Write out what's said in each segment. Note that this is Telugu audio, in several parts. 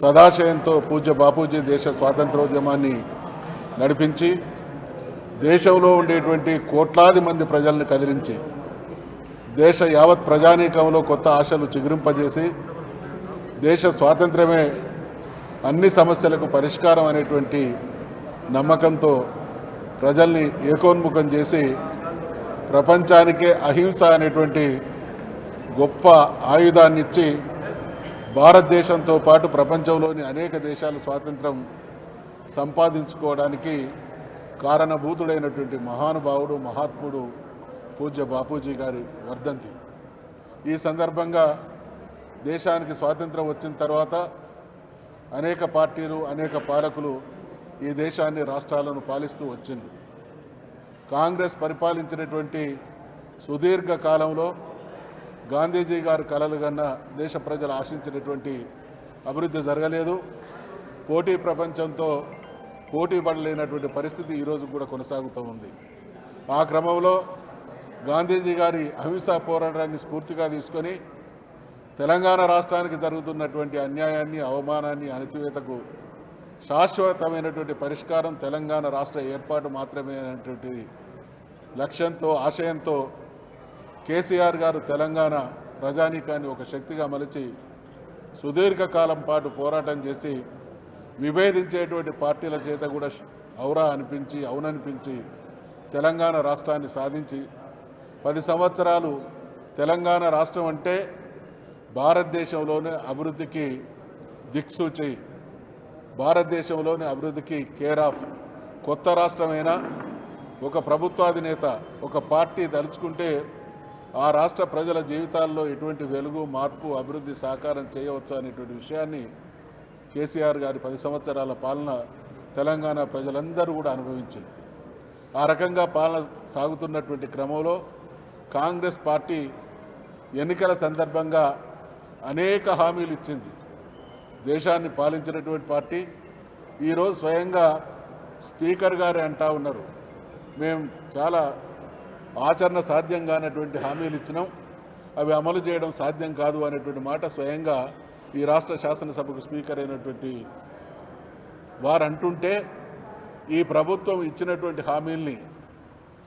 సదాశయంతో పూజ్య బాపూజీ దేశ స్వాతంత్రోద్యమాన్ని నడిపించి దేశంలో ఉండేటువంటి కోట్లాది మంది ప్రజల్ని కదిలించి దేశ యావత్ ప్రజానీకంలో కొత్త ఆశలు చిగురింపజేసి దేశ స్వాతంత్రమే అన్ని సమస్యలకు పరిష్కారం అనేటువంటి నమ్మకంతో ప్రజల్ని ఏకోన్ముఖం చేసి ప్రపంచానికే అహింస అనేటువంటి గొప్ప ఆయుధాన్నిచ్చి భారతదేశంతో పాటు ప్రపంచంలోని అనేక దేశాల స్వాతంత్రం సంపాదించుకోవడానికి కారణభూతుడైనటువంటి మహానుభావుడు మహాత్ముడు పూజ్య బాపూజీ గారి వర్ధంతి. ఈ సందర్భంగా దేశానికి స్వాతంత్రం వచ్చిన తర్వాత అనేక పార్టీలు అనేక పాలకులు ఈ దేశాన్ని రాష్ట్రాలను పాలిస్తూ వచ్చింది కాంగ్రెస్ పరిపాలించినటువంటి సుదీర్ఘ కాలంలో గాంధీజీ గారు కలలు కన్న దేశ ప్రజలు ఆశించినటువంటి అభివృద్ధి జరగలేదు. పోటీ ప్రపంచంతో పోటీ పడలేనటువంటి పరిస్థితి ఈరోజు కూడా కొనసాగుతూ ఉంది. ఆ క్రమంలో గాంధీజీ గారి అహింసా పోరాటాన్ని స్ఫూర్తిగా తీసుకొని తెలంగాణ రాష్ట్రానికి జరుగుతున్నటువంటి అన్యాయాన్ని అవమానాన్ని అణచివేతకు శాశ్వతమైనటువంటి పరిష్కారం తెలంగాణ రాష్ట్ర ఏర్పాటు మాత్రమే అనేటువంటి లక్ష్యంతో ఆశయంతో కేసీఆర్ గారు తెలంగాణ ప్రజానీకాన్ని ఒక శక్తిగా మలిచి సుదీర్ఘకాలం పాటు పోరాటం చేసి విభేదించేటువంటి పార్టీల చేత కూడా ఔరా అనిపించి అవుననిపించి తెలంగాణ రాష్ట్రాన్ని సాధించి పది సంవత్సరాలు తెలంగాణ రాష్ట్రం అంటే భారతదేశంలోనే అభివృద్ధికి దిక్సూచి భారతదేశంలోని అభివృద్ధికి కేర్ ఆఫ్. కొత్త రాష్ట్రమైనా ఒక ప్రభుత్వాధినేత ఒక పార్టీ తలుచుకుంటే ఆ రాష్ట్ర ప్రజల జీవితాల్లో ఎటువంటి వెలుగు మార్పు అభివృద్ధి సాకారం చేయవచ్చు అనేటువంటి విషయాన్ని కేసీఆర్ గారి పది సంవత్సరాల పాలన తెలంగాణ ప్రజలందరూ కూడా అనుభవించింది. ఆ రకంగా పాలన సాగుతున్నటువంటి క్రమంలో కాంగ్రెస్ పార్టీ ఎన్నికల సందర్భంగా అనేక హామీలు ఇచ్చింది. దేశాన్ని పాలించినటువంటి పార్టీ ఈరోజు స్వయంగా స్పీకర్ గారే అంటా ఉన్నారు. మేము చాలా ఆచరణ సాధ్యం కానటువంటి హామీలు ఇచ్చినాం. అవి అమలు చేయడం సాధ్యం కాదు అనేటువంటి మాట స్వయంగా ఈ రాష్ట్ర శాసనసభకు స్పీకర్ అయినటువంటి వారు అంటుంటే ఈ ప్రభుత్వం ఇచ్చినటువంటి హామీల్ని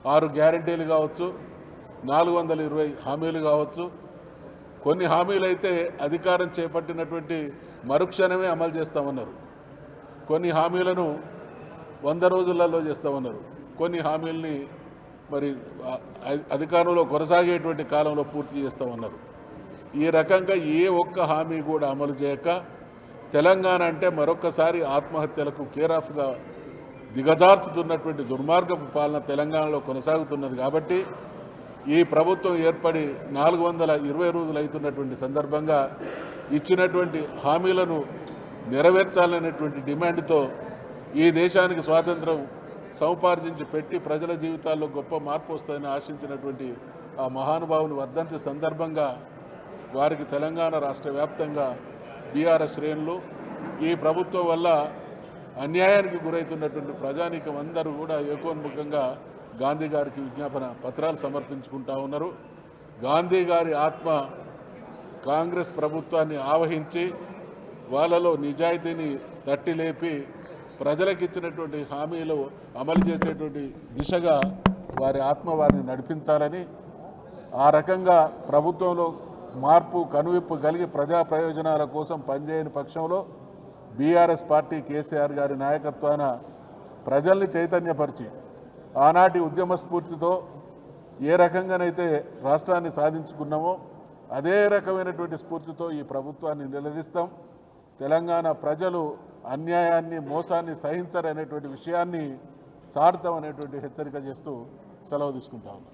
ఆరు గ్యారంటీలు కావచ్చు నాలుగు వందల ఇరవై హామీలు కావచ్చు కొన్ని హామీలు అయితే అధికారం చేపట్టినటువంటి మరుక్షణమే అమలు చేస్తామన్నారు. కొన్ని హామీలను వంద రోజులలో చేస్తామన్నారు. కొన్ని హామీల్ని మరి అధికారంలో కొనసాగేటువంటి కాలంలో పూర్తి చేస్తామన్నారు ఈ రకంగా ఏ ఒక్క హామీ కూడా అమలు చేయక తెలంగాణ అంటే మరొక్కసారి ఆత్మహత్యలకు కేరాఫ్గా దిగజార్చుతున్నటువంటి దుర్మార్గపు పాలన తెలంగాణలో కొనసాగుతున్నది కాబట్టి ఈ ప్రభుత్వం ఏర్పడి నాలుగు వందల ఇరవై రోజులు అవుతున్నటువంటి సందర్భంగా ఇచ్చినటువంటి హామీలను నెరవేర్చాలనేటువంటి డిమాండ్తో ఈ దేశానికి స్వాతంత్రం సముపార్జించి పెట్టి ప్రజల జీవితాల్లో గొప్ప మార్పు వస్తుందని ఆశించినటువంటి ఆ మహానుభావుని వర్ధంతి సందర్భంగా వారికి తెలంగాణ రాష్ట్ర వ్యాప్తంగా బీఆర్ఎస్ శ్రేణులు ఈ ప్రభుత్వం వల్ల అన్యాయానికి గురవుతున్నటువంటి ప్రజానీకం అందరూ కూడా ఏకోన్ముఖంగా గాంధీ గారికి విజ్ఞాపన పత్రాలు సమర్పించుకుంటా ఉన్నారు. గాంధీ గారి ఆత్మ కాంగ్రెస్ ప్రభుత్వాన్ని ఆవహించి వాళ్ళలో నిజాయితీని తట్టిలేపి ప్రజలకు ఇచ్చినటువంటి హామీలు అమలు చేసేటువంటి దిశగా వారి ఆత్మ వారిని నడిపించాలని ఆ రకంగా ప్రభుత్వంలో మార్పు కనువిప్పు కలిగి ప్రజా ప్రయోజనాల కోసం పనిచేయని పక్షంలో బీఆర్ఎస్ పార్టీ కేసీఆర్ గారి నాయకత్వాన ప్రజల్ని చైతన్యపరిచి ఆనాటి ఉద్యమ స్ఫూర్తితో ఏ రకంగానైతే రాష్ట్రాన్ని సాధించుకున్నామో అదే రకమైనటువంటి స్ఫూర్తితో ఈ ప్రభుత్వాన్ని నిలదీస్తాం. తెలంగాణ ప్రజలు అన్యాయాన్ని మోసాన్ని సహించరు అనేటువంటి విషయాన్ని చాడతాం అనేటువంటి హెచ్చరిక చేస్తూ సెలవు తీసుకుంటా ఉన్నాం.